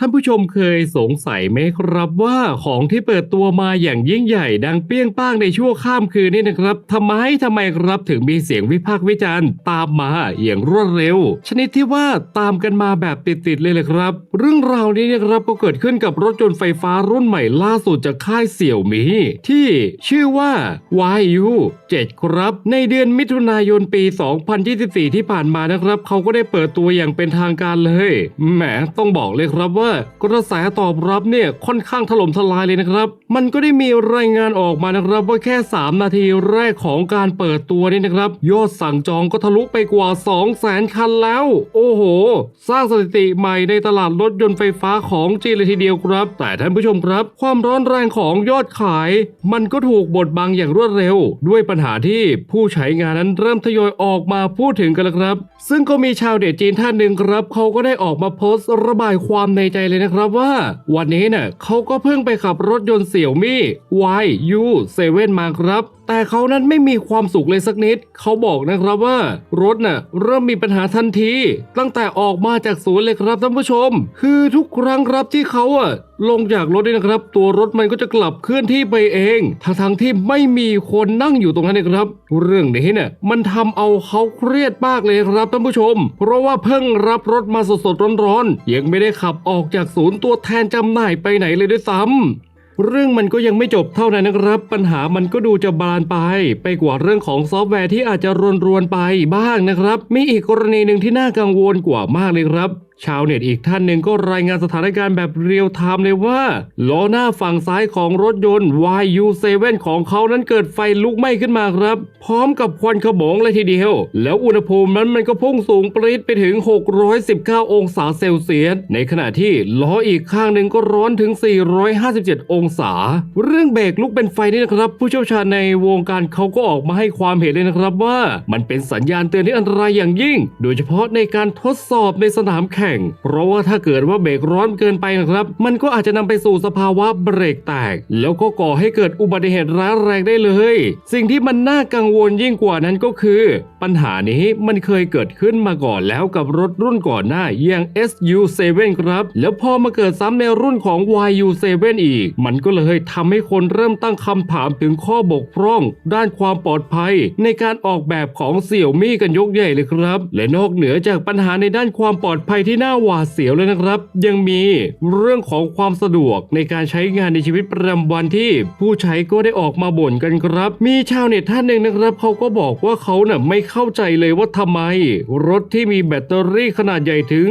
ท่านผู้ชมเคยสงสัยไหมครับว่าของที่เปิดตัวมาอย่างยิ่งใหญ่ ดังเปี้ยงป้างในชั่วข้ามคืนนี่นะครับทำไมทำไมครับถึงมีเสียงวิพากษ์วิจารณ์ตามมาอย่างรวดเร็ว ชนิดที่ว่าตามกันมาแบบติดๆเลยเลยครับ เรื่องราวนี้นะครับก็เกิดขึ้นกับรถยนต์ไฟฟ้ารุ่นใหม่ล่าสุดจากค่ายเสี่ยวมีที่ชื่อว่า YU 7 ครับ ในเดือนมิถุนายนปี 2024 ที่ผ่านมานะครับ เขาก็ได้เปิดตัวอย่างเป็นทางการเลยแหมต้องบอกเลยครับว่ากระแสตอบรับเนี่ยค่อนข้างถล่มทลายเลยนะครับ มันก็ได้มีรายงานออกมานะครับว่าแค่ 3 นาทีแรกของการเปิดตัวนี่นะครับ ยอดสั่งจองก็ทะลุไปกว่า 2 0 0 0 0 0 คันแล้ว โอ้โห สร้างสถิติใหม่ในตลาดรถยนต์ไฟฟ้าของจีนเลยทีเดียวครับ แต่ท่านผู้ชมครับ ความร้อนแรงของยอดขาย มันก็ถูกบดบังอย่างรวดเร็ว ด้วยปัญหาที่ผู้ใช้งานนั้นเริ่มทยอยออกมาพูดถึงกันแล้วครับ ซึ่งก็มีชาวเน็ตจีนท่านหนึ่งครับ เขาก็ได้ออกมาโพสต์ระบายความในใจเลยนะครับว่า วันนี้เนี่ยเขาก็เพิ่งไปขับรถยนต์เสี่ยวมี่ YU7 มาครับ แต่เขานั้นไม่มีความสุขเลยสักนิด เขาบอกนะครับว่ารถน่ะเริ่มมีปัญหาทันที ตั้งแต่ออกมาจากศูนย์เลยครับท่านผู้ชม คือทุกครั้งครับที่เขาอะลงจากรถนี่นะครับ ตัวรถมันก็จะกลับเคลื่อนที่ไปเองทั้งทงที่ไม่มีคนนั่งอยู่ตรงนั้นเลยครับ เรื่องนี้เนี่ยมันทำเอาเขาเครียดมากเลยครับท่านผู้ชม เพราะว่าเพิ่งรับรถมาสดๆร้อนๆยังไม่ได้ขับออกจากศูนย์ตัวแทนจำหน่ายไปไหนเลยด้วยซ้ำ เรื่องมันก็ยังไม่จบเท่านั้นนะครับ ปัญหามันก็ดูจะบานไป ไปกว่าเรื่องของซอฟต์แวร์ที่อาจจะรวนรวนๆไปบ้างนะครับ มีอีกกรณีหนึ่งที่น่ากังวลกว่ามากเลยครับ ชาวเน็ตอีกท่านหนึ่งก็รายงานสถานการณ์แบบเรียลไทม์เลยว่าล้อหน้าฝั่งซ้ายของรถยนต์ YU7 ของเขานั้นเกิดไฟลุกไหม้ขึ้นมาครับ พร้อมกับควันขโมงเลยทีเดียว แล้วอุณหภูมินั้นมันก็พุ่งสูงปรี๊ดไปถึง 619 องศาเซลเซียส ในขณะที่ล้ออีกข้างหนึ่งก็ร้อนถึง 457 องศา เรื่องเบรกลุกเป็นไฟนี่นะครับ ผู้เชี่ยวชาญในวงการเขาก็ออกมาให้ความเห็นเลยนะครับว่า มันเป็นสัญญาณเตือนที่อันตรายอย่างยิ่ง โดยเฉพาะในการทดสอบในสนามแข่งเพราะว่าถ้าเกิดว่าเบรกร้อนเกินไปนะครับ มันก็อาจจะนำไปสู่สภาวะเบรกแตก แล้วก็ก่อให้เกิดอุบัติเหตุร้ายแรงได้เลย สิ่งที่มันน่ากังวลยิ่งกว่านั้นก็คือ ปัญหานี้มันเคยเกิดขึ้นมาก่อนแล้วกับรถรุ่นก่อนหน้าอย่าง SU7 ครับ แล้วพอมาเกิดซ้ำในรุ่นของ YU7 อีก มันก็เลยทำให้คนเริ่มตั้งคำถามถึงข้อบกพร่อง ด้านความปลอดภัย ในการออกแบบของเสี่ยวมี่กันยกใหญ่เลยครับ และนอกเหนือจากปัญหาในด้านความปลอดภัยที่น่าหวาดเสียวเลยนะครับ ยังมีเรื่องของความสะดวกในการใช้งานในชีวิตประจำวันที่ผู้ใช้ก็ได้ออกมาบ่นกันครับ มีชาวเน็ตท่านหนึ่งนะครับเขาก็บอกว่าเขาเน่ะไม่เข้าใจเลยว่าทำไม รถที่มีแบตเตอรี่ขนาดใหญ่ถึง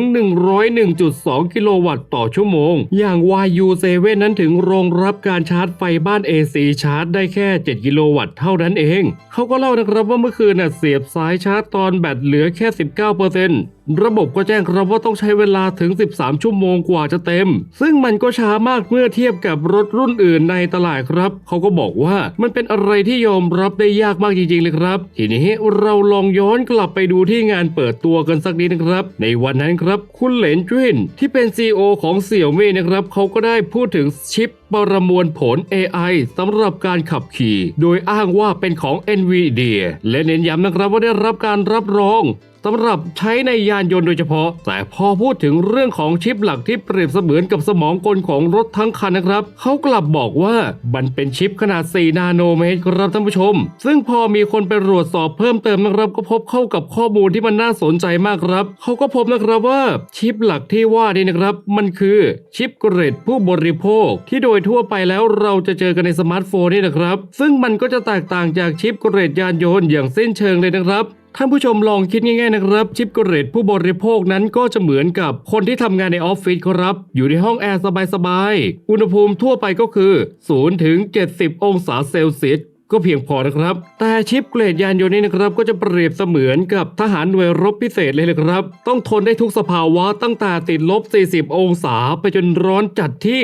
101.2 กิโลวัตต์ต่อชั่วโมง อย่าง YU7 นั้นถึงรองรับการชาร์จไฟบ้าน AC ชาร์จได้แค่ 7 กิโลวัตต์เท่านั้นเอง เขาก็เล่านะครับว่าเมื่อคืนน่ะเสียบสายชาร์จตอนแบตเหลือแค่ 19% ระบบก็แจ้งครับว่าต้องใช้เวลาถึง 13 ชั่วโมงกว่าจะเต็ม ซึ่งมันก็ช้ามากเมื่อเทียบกับรถรุ่นอื่นในตลาดครับ เขาก็บอกว่ามันเป็นอะไรที่ยอมรับได้ยากมากจริงๆเลยครับ ทีนี้เราลองย้อนกลับไปดูที่งานเปิดตัวกันสักนิดนะครับ ในวันนั้นครับคุณเหลนจุนที่เป็น CEO ของเสี่ยวมี่นะครับเขาก็ได้พูดถึงชิปประมวลผล AI สำหรับการขับขี่ โดยอ้างว่าเป็นของ NVIDIA และเน้นย้ำนะครับว่าได้รับการรับรอง สำหรับใช้ในยานยนต์โดยเฉพาะ แต่พอพูดถึงเรื่องของชิปหลักที่เปรียบเสมือนกับสมองกลของรถทั้งคันนะครับ เขากลับบอกว่ามันเป็นชิปขนาด 4 นาโนเมตรครับท่านผู้ชม ซึ่งพอมีคนไปตรวจสอบเพิ่มเติมนะครับก็พบเข้ากับข้อมูลที่มันน่าสนใจมากครับ เขาก็พบนะครับว่าชิปหลักที่ว่านี่นะครับ มันคือชิปเกรดผู้บริโภค ที่โดยทั่วไปแล้วเราจะเจอกันในสมาร์ทโฟนนี่นะครับ ซึ่งมันก็จะแตกต่างจากชิปเกรดยานยนต์อย่างสิ้นเชิงเลยนะครับ ท่านผู้ชมลองคิดง่ายๆนะครับ ชิปเกรดผู้บริโภคนั้นก็จะเหมือนกับคนที่ทำงานในออฟฟิศครับ อยู่ในห้องแอร์สบายๆ อุณหภูมิทั่วไปก็คือ0ถึง70 องศาเซลเซียสก็เพียงพอนะครับ แต่ชิปเกรดยานยนต์นี้นะครับ ก็จะเปรียบเสมือนกับทหารหน่วยรบพิเศษเลยเลยครับ ต้องทนได้ทุกสภาวะตั้งแต่ติดลบ 40 องศา ไปจนร้อนจัดที่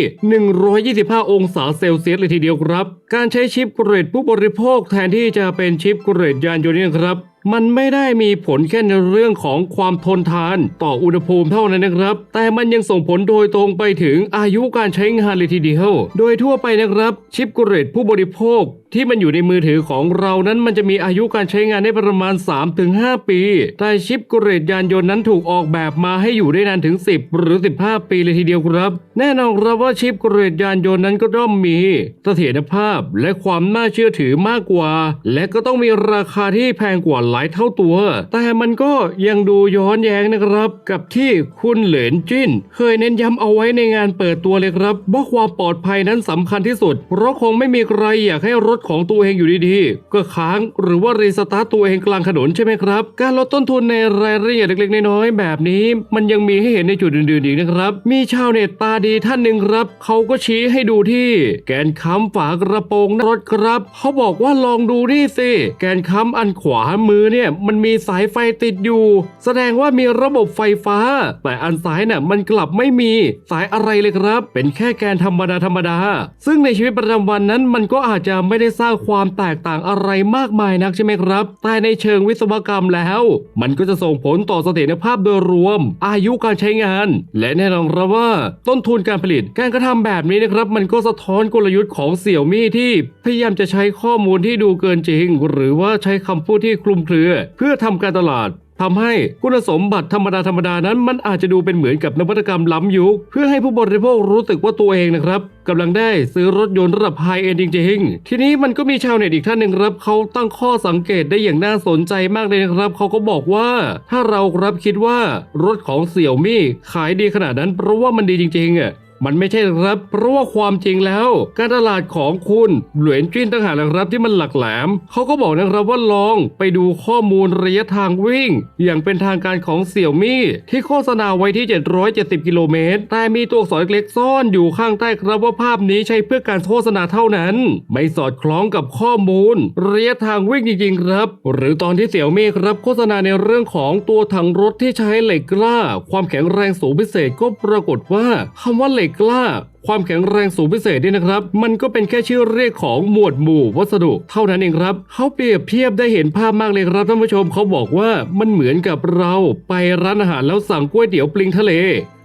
125 องศาเซลเซียสเลยทีเดียวครับ การใช้ชิปเกรดผู้บริโภคแทนที่จะเป็นชิปเกรดยานยนต์นี่นะครับ มันไม่ได้มีผลแค่ในเรื่องของความทนทานต่ออุณหภูมิเท่านั้นนะครับ แต่มันยังส่งผลโดยตรงไปถึงอายุการใช้งานเลยทีเดียว โดยทั่วไปนะครับ ชิปกรดผู้บริโภคที่มันอยู่ในมือถือของเรานั้นมันจะมีอายุการใช้งานได้ประมาณ 3-5 ปี แต่ชิปกรดยานยนต์นั้นถูกออกแบบมาให้อยู่ได้นานถึง 10 หรือ 15 ปีเลยทีเดียวครับ แน่นอนครับว่าชิปกรดยานยนต์นั้นก็ต้องมีเสถียรภาพและความน่าเชื่อถือมากกว่า และก็ต้องมีราคาที่แพงกว่าหลายเท่าตัว แต่มันก็ยังดูย้อนแย้งนะครับ กับที่คุณเหลินจิ้น เคยเน้นย้ำเอาไว้ในงานเปิดตัวเลยครับว่าความปลอดภัยนั้นสำคัญที่สุด เพราะคงไม่มีใครอยากให้รถของตัวเองอยู่ดีๆก็ค้างหรือว่ารีสตาร์ตตัวเองกลางถนนใช่ไหมครับ การลดต้นทุนในรายละเอียดเล็กๆน้อยๆแบบนี้ มันยังมีให้เห็นในจุดอื่นๆอีกนะครับ มีชาวเน็ตตาดีท่านหนึ่งครับเขาก็ชี้ให้ดูที่ แกนค้ำฝากระโปรงรถครับ เขาบอกว่าลองดูนี่สิแกนค้ำอันขวามือเนี่ยมันมีสายไฟติดอยู่ แสดงว่ามีระบบไฟฟ้า แต่อันซ้ายน่ะมันกลับไม่มีสายอะไรเลยครับ เป็นแค่แกนธรรมดาธรรมดา ซึ่งในชีวิตประจำวันนั้นมันก็อาจจะไม่ได้สร้างความแตกต่างอะไรมากมายนักใช่ไหมครับ แต่ในเชิงวิศวกรรมแล้ว มันก็จะส่งผลต่อเสถียรภาพโดยรวม อายุการใช้งาน และแน่นอนครับว่า ต้นทุนการผลิตการกระทำแบบนี้นะครับ มันก็สะท้อนกลยุทธ์ของเสี่ยวมี่ที่ พยายามจะใช้ข้อมูลที่ดูเกินจริง หรือว่าใช้คำพูดที่คลุมเครือ เพื่อทำการตลาดทำให้คุณสมบัติธรรมดาธรรมดานั้น มันอาจจะดูเป็นเหมือนกับนวัตกรรมล้ำยุค เพื่อให้ผู้บริโภครู้สึกว่าตัวเองนะครับกำลังได้ซื้อรถยนต์ระดับไฮเอ็นจริงๆ ทีนี้มันก็มีชาวเน็ตอีกท่านหนึ่งครับเขาตั้งข้อสังเกตได้อย่างน่าสนใจมากเลยนะครับ เขาก็บอกว่า ถ้าเราครับคิดว่ารถของเสี่ยวมี่ขายดีขนาดนั้นเพราะว่ามันดีจริงๆอะ มันไม่ใช่ครับ เพราะว่าความจริงแล้ว การตลาดของคุณเหลวนจิ้นต่างหากนะครับที่มันหลักแหลม เขาก็บอกนะครับว่าลองไปดูข้อมูลระยะทางวิ่ง อย่างเป็นทางการของเสี่ยวมี่ที่โฆษณาไว้ที่ 770 กิโลเมตร แต่มีตัวอักษรเล็กซ่อนอยู่ข้างใต้ครับว่าภาพนี้ใช้เพื่อการโฆษณาเท่านั้น ไม่สอดคล้องกับข้อมูลระยะทางวิ่งจริงๆครับ หรือตอนที่เสี่ยวมี่ครับโฆษณาในเรื่องของตัวถังรถที่ใช้เหล็กกล้า ความแข็งแรงสูงพิเศษก็ปรากฏว่าคำว่าเหล็กกล้า ความแข็งแรงสูงพิเศษนี่นะครับ มันก็เป็นแค่ชื่อเรียกของหมวดหมู่วัสดุ เท่านั้นเองครับเขาเปรียบเทียบได้เห็นภาพมากเลยครับท่านผู้ชมเขาบอกว่ามันเหมือนกับเราไปร้านอาหารแล้วสั่งก๋วยเตี๋ยวปลิงทะเล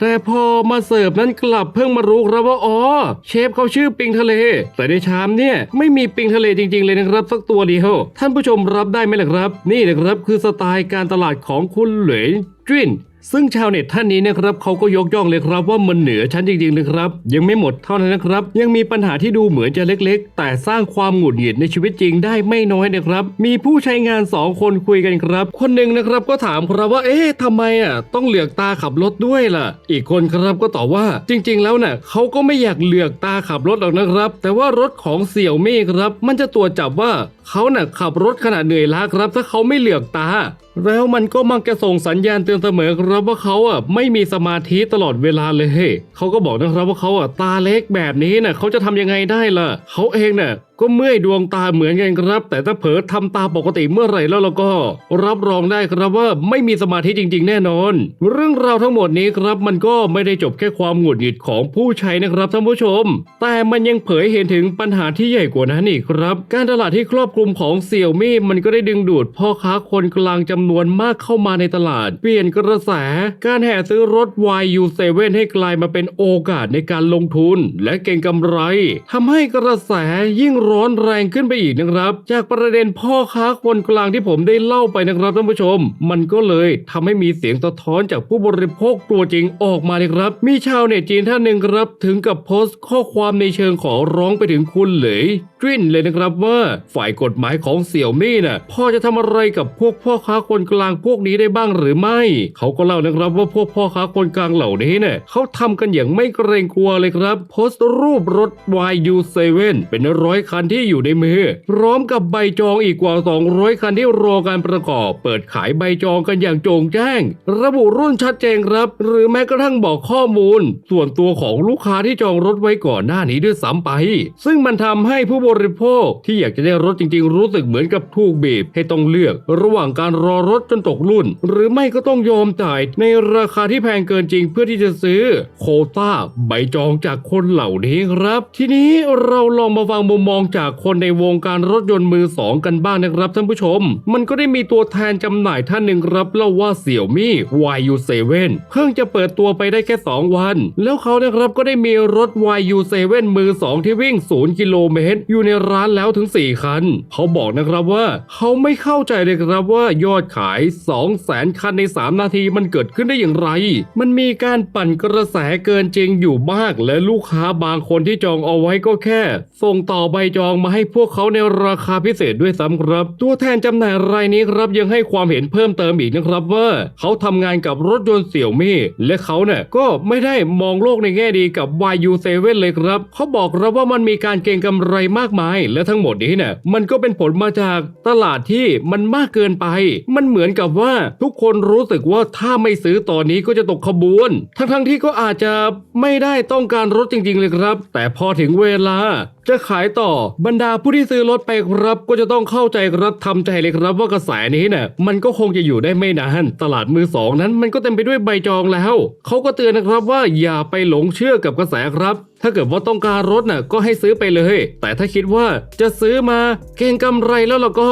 แต่พอมาเสิร์ฟนั้นกลับเพิ่งมารู้ครับว่าอ๋อเชฟเขาชื่อปลิงทะเล แต่ในชามเนี่ยไม่มีปลิงทะเลจริง ๆ เลยนะครับ สักตัวเดียวท่านผู้ชมรับได้ไหมล่ะครับ นี่นะครับคือสไตล์การตลาดของคุณเหลยจิ้น ซึ่งชาวเน็ตท่านนี้นะครับเขาก็ยกย่องเลยครับว่ามันเหนือชั้นจริงๆนะครับ ยังไม่หมดเท่านั้นนะครับ ยังมีปัญหาที่ดูเหมือนจะเล็กๆ แต่สร้างความหงุดหงิดในชีวิตจริงได้ไม่น้อยนะครับ มีผู้ใช้งานสองคนคุยกันครับ คนหนึ่งนะครับก็ถามครับว่าเอ๊ะทำไมอะต้องเหลือกตาขับรถด้วยล่ะ อีกคนครับก็ตอบว่าจริง ๆ แล้วน่ะเขาก็ไม่อยากเหลือกตาขับรถหรอกนะครับ แต่ว่ารถของเสี่ยวมี่ครับ มันจะตรวจจับว่าเขาน่ะขับรถขนาดเหนื่อยล้าครับ ถ้าเขาไม่เหลือกตา แล้วมันก็มักจะส่งสัญญาณเตือนเสมอครับว่าเขาอะไม่มีสมาธิตลอดเวลาเลยเขาก็บอกนะครับว่าเขาอะตาเล็กแบบนี้น่ะเขาจะทำยังไงได้ล่ะเขาเองน่ะ ก็เมื่อยดวงตาเหมือนกันครับ แต่ถ้าเผลอทำตาปกติเมื่อไหร่แล้วเราก็ รับรองได้ครับว่าไม่มีสมาธิจริง ๆ แน่นอน เรื่องราวทั้งหมดนี้ครับมันก็ไม่ได้จบแค่ความหงุดหงิดของผู้ใช้นะครับท่านผู้ชม แต่มันยังเผยเห็นถึงปัญหาที่ใหญ่กว่านั้นอีกครับ การตลาดที่ครอบคลุมของเสี่ยวมี่มันก็ได้ดึงดูดพ่อค้าคนกลางจำนวนมากเข้ามาในตลาด เปลี่ยนกระแส การแห่ซื้อรถ YU7 ให้กลายมาเป็นโอกาสในการลงทุน และเก่งกำไรทำให้กระแสยิ่งร้อนแรงขึ้นไปอีกนะครับ จากประเด็นพ่อค้าคนกลางที่ผมได้เล่าไปนะครับท่านผู้ชม มันก็เลยทำให้มีเสียงสะท้อนจากผู้บริโภคตัวจริงออกมาเลยครับ มีชาวเน็ตจีนท่านหนึ่งครับ ถึงกับโพสต์ข้อความในเชิงขอร้องไปถึงคุณเหลยจิ้นเลยนะครับว่าฝ่ายกฎหมายของเสี่ยวมี่น่ะพ่อจะทำอะไรกับพวกพ่อค้าคนกลางพวกนี้ได้บ้างหรือไม่ เขาก็เล่านะครับว่าพวกพ่อค้าคนกลางเหล่านี้เนี่ยเขาทำกันอย่างไม่เกรงกลัวเลยครับ โพสต์รูปรถ YU7 เป็นร้อยคันที่อยู่ในมือ พร้อมกับใบจองอีกกว่า 200 คันที่รอการประกอบ เปิดขายใบจองกันอย่างโจงแจ้ง ระบุรุ่นชัดเจนครับ หรือแม้กระทั่งบอกข้อมูล ส่วนตัวของลูกค้าที่จองรถไว้ก่อนหน้านี้ด้วยซ้ำไป ซึ่งมันทำให้ผู้บริโภคที่อยากจะได้รถจริง ๆ รู้สึกเหมือนกับถูกบีบให้ต้องเลือก ระหว่างการรอรถจนตกรุ่น หรือไม่ก็ต้องยอมจ่ายในราคาที่แพงเกินจริงเพื่อที่จะซื้อ โคต้าใบจองจากคนเหล่านี้ครับ ทีนี้เราลองมาฟังมุมมองจากคนในวงการรถยนต์มือสองกันบ้างนะครับท่านผู้ชม มันก็ได้มีตัวแทนจำหน่ายท่านหนึ่งรับเล่าว่าเสี่ยวมี่ YU7 เซเว่นเพิ่งจะเปิดตัวไปได้แค่ 2 วัน แล้วเขานะครับก็ได้มีรถ YU7 มือ2ที่วิ่ง 0 กิโลเมตร อยู่ในร้านแล้วถึง 4 คัน เขาบอกนะครับว่าเขาไม่เข้าใจเลยครับว่ายอดขาย 200,000 คันใน 3 นาทีมันเกิดขึ้นได้อย่างไร มันมีการปั่นกระแสเกินจริงอยู่มาก และลูกค้าบางคนที่จองเอาไว้ก็แค่ ส่งต่อใบจองมาให้พวกเขาในราคาพิเศษด้วยซ้ำครับ ตัวแทนจำหน่ายรายนี้ครับยังให้ความเห็นเพิ่มเติมอีกนะครับว่าเขาทำงานกับรถยนต์เสี่ยวมี่และเขาเนี่ยก็ไม่ได้มองโลกในแง่ดีกับ YU7 เลยครับเขาบอกครับว่ามันมีการเก็งกำไรมากมาย และทั้งหมดนี้เนี่ยมันก็เป็นผลมาจากตลาดที่มันมากเกินไป มันเหมือนกับว่าทุกคนรู้สึกว่าถ้าไม่ซื้อตอนนี้ก็จะตกขบวน ทั้งๆที่ก็อาจจะไม่ได้ต้องการรถจริง ๆ เลยครับ แต่พอถึงเวลา จะขายต่อบรรดาผู้ที่ซื้อรถไปครับ ก็จะต้องเข้าใจครับทำใจเลยครับว่ากระแสนี้เนี่ยมันก็คงจะอยู่ได้ไม่นานตลาดมือสองนั้นมันก็เต็มไปด้วยใบจองแล้วเขาก็เตือนนะครับว่าอย่าไปหลงเชื่อกับกระแสครับถ้าเกิดว่าต้องการรถน่ะก็ให้ซื้อไปเลย แต่ถ้าคิดว่าจะซื้อมาเก็งกำไรแล้วเราก็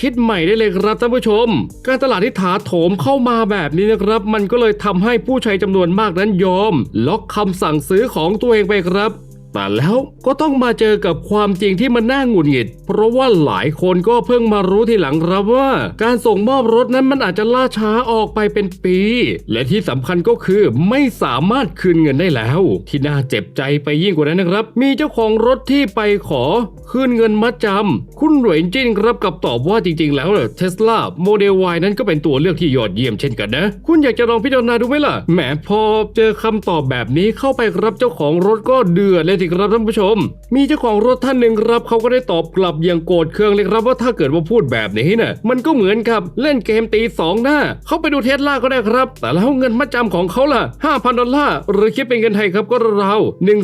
คิดใหม่ได้เลยครับท่านผู้ชม การตลาดที่ถาโถมเข้ามาแบบนี้นะครับ มันก็เลยทำให้ผู้ใช้จำนวนมากนั้นยอม ล็อกคำสั่งซื้อของตัวเองไปครับ แต่แล้วก็ต้องมาเจอกับความจริงที่มันน่าหงุดหงิด เพราะว่าหลายคนก็เพิ่งมารู้ทีหลังครับว่า การส่งมอบรถนั้นมันอาจจะล่าช้าออกไปเป็นปี และที่สำคัญก็คือไม่สามารถคืนเงินได้แล้ว ที่น่าเจ็บใจไปยิ่งกว่านั้นนะครับ มีเจ้าของรถที่ไปขอคืนเงินมัดจำคุณเหวยจินครับกับตอบว่าจริง ๆ แล้วเทสลาโมเดล Y นั้นก็เป็นตัวเลือกที่ยอดเยี่ยมเช่นกันนะ คุณอยากจะลองพิจารณาดูไหมล่ะแหมพอเจอคำตอบแบบนี้เข้าไปครับเจ้าของรถก็เดือดเลยสิครับท่านผู้ชม มีเจ้าของรถท่านหนึ่งครับเขาก็ได้ตอบกลับอย่างโกรธเคืองเลยครับว่าถ้าเกิดว่าพูดแบบนี้น่ะมันก็เหมือนกับเล่นเกมตีสองหน้า เขาไปดูเทสลาก็ได้ครับ แต่แล้วเงินมัดจำของเขาล่ะ 5,000 ดอลลาร์หรือคิดเป็นเงินไทยครับก็ราว1 8 0 0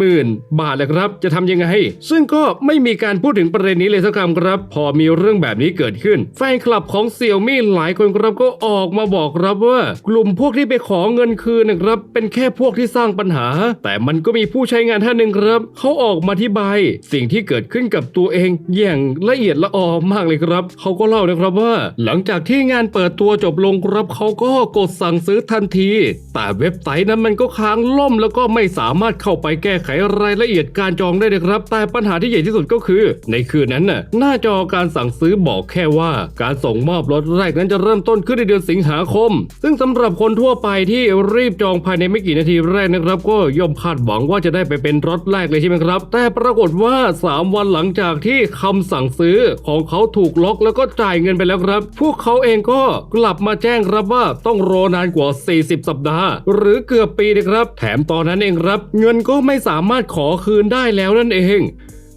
0 0 บาทเลยครับ จะทำยังไง ซึ่งก็ไม่มีการพูดถึงประเด็นนี้เลยสักคำครับ พอมีเรื่องแบบนี้เกิดขึ้น แฟนคลับของเสี่ยวมี่หลายคนครับก็ออกมาบอกครับว่า กลุ่มพวกที่ไปขอเงินคืนนะครับเป็นแค่พวกที่สร้างปัญหา แต่มันก็มีผู้ใช้งานท่านหนึ่งครับเขาออกมาอธิบายสิ่งที่เกิดขึ้นกับตัวเองอย่างละเอียดละออมากเลยครับเขาก็เล่านะครับว่า หลังจากที่งานเปิดตัวจบลงครับเขาก็กดสั่งซื้อทันที แต่เว็บไซต์นั้นมันก็ค้างล่มแล้วก็ไม่สามารถเข้าไปแก้ไขรายละเอียดการจองได้เลยครับ แต่ปัญหาที่ใหญ่ที่สุดก็คือ ในคืนนั้นน่ะหน้าจอการสั่งซื้อบอกแค่ว่า การส่งมอบรถแรกนั้นจะเริ่มต้นขึ้นในเดือนสิงหาคม ซึ่งสำหรับคนทั่วไปที่รีบจองภายในไม่กี่นาทีแรกนะครับ ก็ย่อมคาดหวังว่าจะได้ไปเป็นรถแรกเลยใช่ไหมครับ แต่ปรากฏว่า 3 วันหลังจากที่คำสั่งซื้อของเขาถูกล็อกแล้วก็จ่ายเงินไปแล้วครับ พวกเขาเองก็กลับมาแจ้งครับว่าต้องรอนานกว่า 40 สัปดาห์ หรือเกือบปีนะครับ แถมตอนนั้นเองครับ เงินก็ไม่สามารถขอคืนได้แล้วนั่นเอง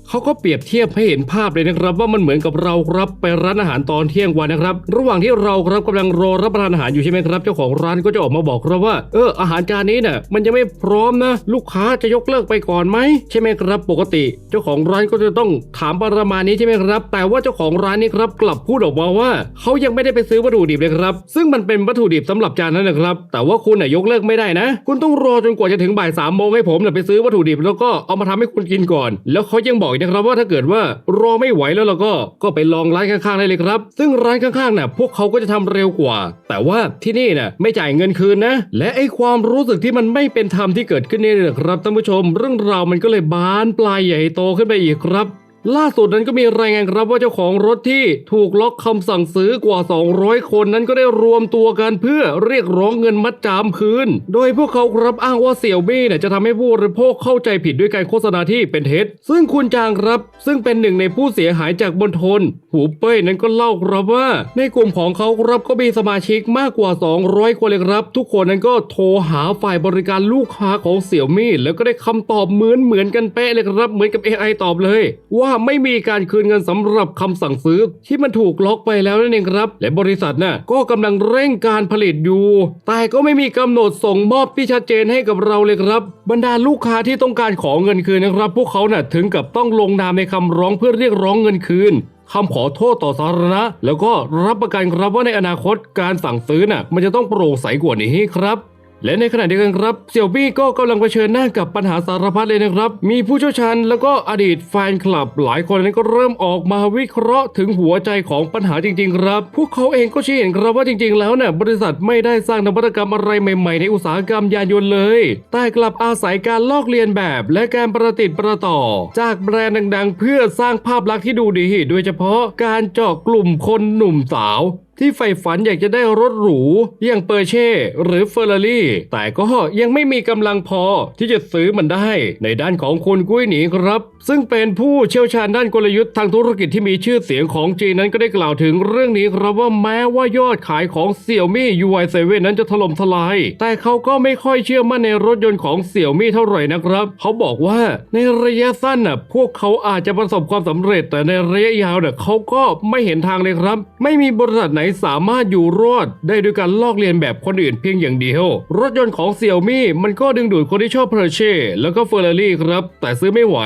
เขาก็เปรียบเทียบให้เห็นภาพเลยนะครับ ว่ามันเหมือนกับเราครับไปร้านอาหารตอนเที่ยงวันนะครับ ระหว่างที่เราครับกำลังรอรับประทานอาหารอยู่ใช่ไหมครับ เจ้าของร้านก็จะออกมาบอกครับว่า เอออาหารจานนี้เนี่ยมันยังไม่พร้อมนะ ลูกค้าจะยกเลิกไปก่อนไหมใช่ไหมครับปกติ เจ้าของร้านก็จะต้องถามประมาณนี้ใช่ไหมครับ แต่ว่าเจ้าของร้านนี้ครับกลับพูดออกมาว่าเขายังไม่ได้ไปซื้อวัตถุดิบเลยครับ ซึ่งมันเป็นวัตถุดิบสำหรับจานนั้นนะครับ แต่ว่าคุณน่ะยกเลิกไม่ได้นะ คุณต้องรอจนกว่าจะถึงบ่ายสามโมงให้ผมน่ะไปซื้อวัตถุดิบแล้วก็เอามาทำให้คุณกินก่อน แล้วเขายังบอกอีกนะครับว่าถ้าเกิดว่ารอไม่ไหวแล้วเราก็ก็ไปลองร้านข้างๆได้เลยครับ ซึ่งร้านข้างๆน่ะพวกเขาก็จะทำเร็วกว่า แต่ว่าที่นี่น่ะไม่จ่ายเงินคืนนะ และไอ้ความรู้สึกที่มันไม่เป็นธรรมที่เกิดขึ้นนี่นะครับท่านผู้ชม เรื่องราวมันก็เลยบานปลายใหญ่โตขึ้นไปอีกครับ ล่าสุดนั้นก็มีรายงานครับว่าเจ้าของรถที่ถูกล็อกคำสั่งซื้อกว่า 200 คนนั้นก็ได้รวมตัวกันเพื่อเรียกร้องเงินมัดจำคืน โดยพวกเขาครับอ้างว่าเสี่ยวมี่เนี่ยจะทำให้ผู้บริโภคเข้าใจผิดด้วยการโฆษณาที่เป็นเท็จ ซึ่งคุณจางครับ ซึ่งเป็นหนึ่งในผู้เสียหายจากบนทน หูเป้ยนั้นก็เล่าครับว่า ในกลุ่มของเขาครับก็มีสมาชิกมากกว่า 200 คนเลยครับ ทุกคนนั้นก็โทรหาฝ่ายบริการลูกค้าของเสี่ยวมี่แล้วก็ได้คำตอบเหมือนเหมือนกันเป๊ะเลยครับเหมือนกับ AI ตอบเลย ว่าไม่มีการคืนเงินสำหรับคำสั่งซื้อที่มันถูกล็อกไปแล้วนั่นเองครับ และบริษัทน่ะก็กำลังเร่งการผลิตอยู่ แต่ก็ไม่มีกำหนดส่งมอบที่ชัดเจนให้กับเราเลยครับ บรรดาลูกค้าที่ต้องการขอเงินคืนนะครับ พวกเขาน่ะถึงกับต้องลงนามในคำร้องเพื่อเรียกร้องเงินคืนคำขอโทษต่อสาธารณะ แล้วก็รับประกันครับว่าในอนาคตการสั่งซื้อน่ะมันจะต้องโปร่งใสกว่านี้ครับ และในขณะเดียวกันครับเสี่ยวบี้ก็กำลังเผชิญหน้ากับปัญหาสารพัดเลยนะครับ มีผู้เชี่ยวชาญแล้วก็อดีตแฟนคลับหลายคนนั้นก็เริ่มออกมาวิเคราะห์ถึงหัวใจของปัญหาจริง ๆ ครับ พวกเขาเองก็ชี้เห็นครับว่าจริง ๆ แล้วเนี่ยบริษัทไม่ได้สร้างนวัตกรรมอะไรใหม่ ๆ ในอุตสาหกรรมยานยนต์เลย แต่กลับอาศัยการลอกเลียนแบบ และการประติดประต่อ จากแบรนด์ดัง ๆ เพื่อสร้างภาพลักษณ์ที่ดูดี โดยเฉพาะการเจาะกลุ่มคนหนุ่มสาว ที่ใฝ่ฝันอยากจะได้รถหรูอย่างเปอร์เช่หรือเฟอร์รารี่แต่ก็ยังไม่มีกำลังพอที่จะซื้อมันได้ ในด้านของคุณกุ้ยหนีครับ ซึ่งเป็นผู้เชี่ยวชาญด้านกลยุทธ์ทางธุรกิจที่มีชื่อเสียงของจีนนั้นก็ได้กล่าวถึงเรื่องนี้ครับว่าแม้ว่ายอดขายของเสี่ยวมี่ UI7 นั้นจะถล่มทลาย แต่เขาก็ไม่ค่อยเชื่อมั่นในรถยนต์ของเสี่ยวมี่เท่าไหร่นะครับ เขาบอกว่าในระยะสั้นน่ะพวกเขาอาจจะประสบความสำเร็จ แต่ในระยะยาวเนี่ยเขาก็ไม่เห็นทางเลยครับ ไม่มีบริษัทไหนสามารถอยู่รอดได้ด้วยการลอกเลียนแบบคนอื่นเพียงอย่างเดียว รถยนต์ของเสี่ยวมี่มันก็ดึงดูดคนที่ชอบเพอร์เช่แล้วก็เฟอร์รารี่ครับ แต่ซื้อไม่ไหว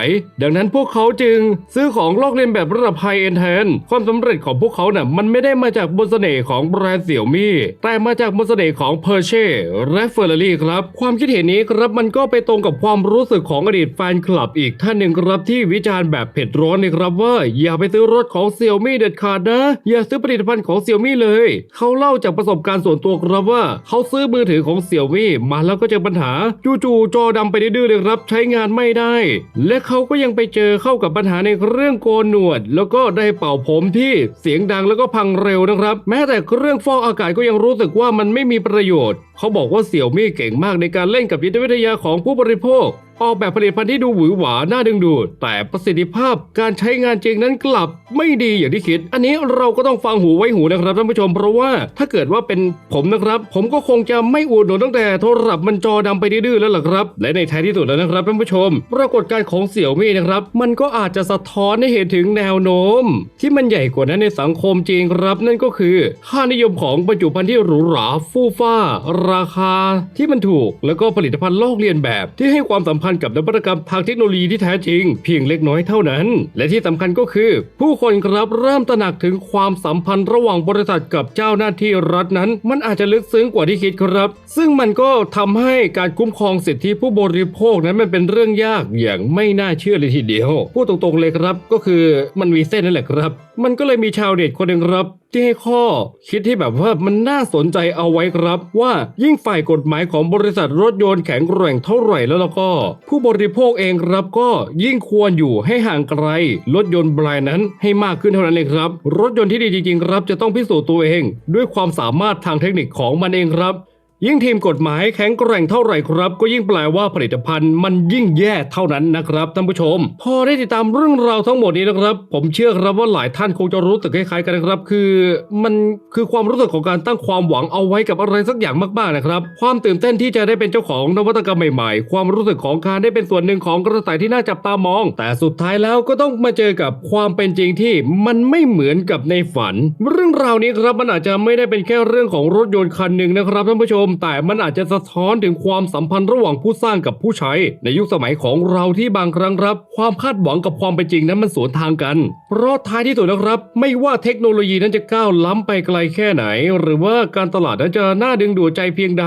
ดังนั้นพวกเขาจึงซื้อของลอกเลียนแบบระดับไฮเอ็นแทนความสำเร็จของพวกเขาน่ะมันไม่ได้มาจากบนเสน่ห์ของแบรนด์เสี่ยวมี่แต่มาจากบนเสน่ห์ของเพอร์เช่และเฟอร์รารี่ครับ ความคิดเห็นนี้ครับมันก็ไปตรงกับความรู้สึกของอดีตแฟนคลับอีกท่านหนึ่งครับที่วิจารณ์แบบเผ็ดร้อนเลยครับว่าอย่าไปซื้อรถของเสี่ยวมี่เด็ดขาดนะอย่าซื้อผลิตภัณฑ์ของเสี่ยวมี่เลย เขาเล่าจากประสบการณ์ส่วนตัวครับว่า เขาซื้อมือถือของเสี่ยวมี่มาแล้วก็เจอปัญหาจู่ๆจอดำไปดื้อเลยครับ ใช้งานไม่ได้ และเขาก็ยังไปเจอเข้ากับปัญหาในเรื่องโกนหนวด แล้วก็ได้เป่าผมที่เสียงดังแล้วก็พังเร็วนะครับ แม้แต่เรื่องฟอกอากาศก็ยังรู้สึกว่ามันไม่มีประโยชน์ เขาบอกว่าเสี่ยวมี่เก่งมากในการเล่นกับจิตวิทยาของผู้บริโภค ออกแบบผลิตภัณฑ์ที่ดูหวือหวาน่าดึงดูด แต่ประสิทธิภาพการใช้งานจริงนั้นกลับไม่ดีอย่างที่คิด อันนี้เราก็ต้องฟังหูไว้หูนะครับท่านผู้ชม เพราะว่าถ้าเกิดว่าเป็นผมนะครับ ผมก็คงจะไม่อุดหนุนตั้งแต่โทรศัพท์มันจอดำไปดื้อแล้วล่ะครับ และในท้ายที่สุดแล้วนะครับท่านผู้ชม ปรากฏการณ์ของเสี่ยวมี่นะครับ มันก็อาจจะสะท้อนให้เห็นถึงแนวโน้ม ที่มันใหญ่กว่านั้นในสังคมจริงครับ นั่นก็คือ ค่านิยมของบรรจุภัณฑ์ที่หรูหราฟู่ฟ้า ราคา ที่มันถูก แล้วก็ผลิตภัณฑ์ลอกเลียนแบบที่ให้ความสัมพันธ์กับนวัตกรรมทางเทคโนโลยีที่แท้จริง เพียงเล็กน้อยเท่านั้น และที่สำคัญก็คือ ผู้คนครับเริ่มตระหนักถึงความสัมพันธ์ระหว่างบริษัทกับเจ้าหน้าที่รัฐนั้น มันอาจจะลึกซึ้งกว่าที่คิดครับ ซึ่งมันก็ทำให้การคุ้มครองสิทธิผู้บริโภคนั้นมันเป็นเรื่องยากอย่างไม่น่าเชื่อเลยทีเดียวพูดตรงๆเลยครับก็คือมันมีเส้นนั่นแหละครับ มันก็เลยมีชาวเน็ตคนหนึ่งครับ ที่ให้ข้อ คิดที่แบบว่ามันน่าสนใจเอาไว้ครับ ว่ายิ่งฝ่ายกฎหมายของบริษัทรถยนต์แข็งแกร่งเท่าไหร่แล้วแล้วก็ ผู้บริโภคเองครับก็ยิ่งควรอยู่ให้ห่างไกลรถยนต์แบรนด์นั้นให้มากขึ้นเท่านั้นเองครับ รถยนต์ที่ดีจริงๆครับจะต้องพิสูจน์ตัวเอง ด้วยความสามารถทางเทคนิคของมันเองครับ ยิ่งทีมกฎหมายแข็งแกร่งเท่าไหร่ครับ ก็ยิ่งแปลว่าผลิตภัณฑ์มันยิ่งแย่เท่านั้นนะครับท่านผู้ชม พอได้ติดตามเรื่องราวทั้งหมดนี้นะครับ ผมเชื่อครับว่าหลายท่านคงจะรู้สึกคล้ายๆกันนะครับ คือ มันคือความรู้สึกของการตั้งความหวังเอาไว้กับอะไรสักอย่างมากๆนะครับ ความตื่นเต้นที่จะได้เป็นเจ้าของนวัตกรรมใหม่ๆ ความรู้สึกของการได้เป็นส่วนหนึ่งของกระแสที่น่าจับตามอง แต่สุดท้ายแล้วก็ต้องมาเจอกับความเป็นจริงที่มันไม่เหมือนกับในฝัน เรื่องราวนี้ครับมันอาจจะไม่ได้เป็นแค่เรื่องของรถยนต์คันหนึ่งนะครับท่านผู้ชมแต่มันอาจจะสะท้อนถึงความสัมพันธ์ระหว่างผู้สร้างกับผู้ใช้ ในยุคสมัยของเราที่บางครั้งรับ ความคาดหวังกับความเป็นจริงนั้นมันสวนทางกัน เพราะท้ายที่สุดนะครับ ไม่ว่าเทคโนโลยีนั้นจะก้าวล้ำไปไกลแค่ไหน หรือว่าการตลาดนั้นจะน่าดึงดูดใจเพียงใด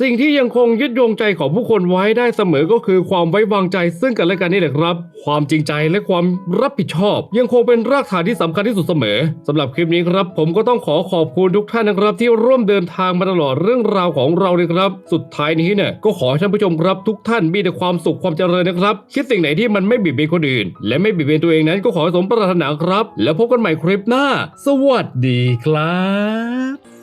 สิ่งที่ยังคงยึดโยงใจของผู้คนไว้ได้เสมอก็คือความไว้วางใจซึ่งกันและกันนี่แหละครับ ความจริงใจและความรับผิดชอบ ยังคงเป็นรากฐานที่สำคัญที่สุดเสมอสำหรับคลิปนี้ครับ ผมก็ต้องขอขอบคุณทุกท่านนะครับที่ร่วมเดินทางมาตลอดเรื่องราวของเราเลยครับ สุดท้ายนี้เนี่ยก็ขอให้ท่านผู้ชมครับทุกท่านมีแต่ความสุขความเจริญนะครับ คิดสิ่งไหนที่มันไม่บิดเบียนคนอื่น และไม่บิดเบียนตัวเองนั้นก็ขอสมปรารถนาครับ แล้วพบกันใหม่คลิปหน้า สวัสดีครับ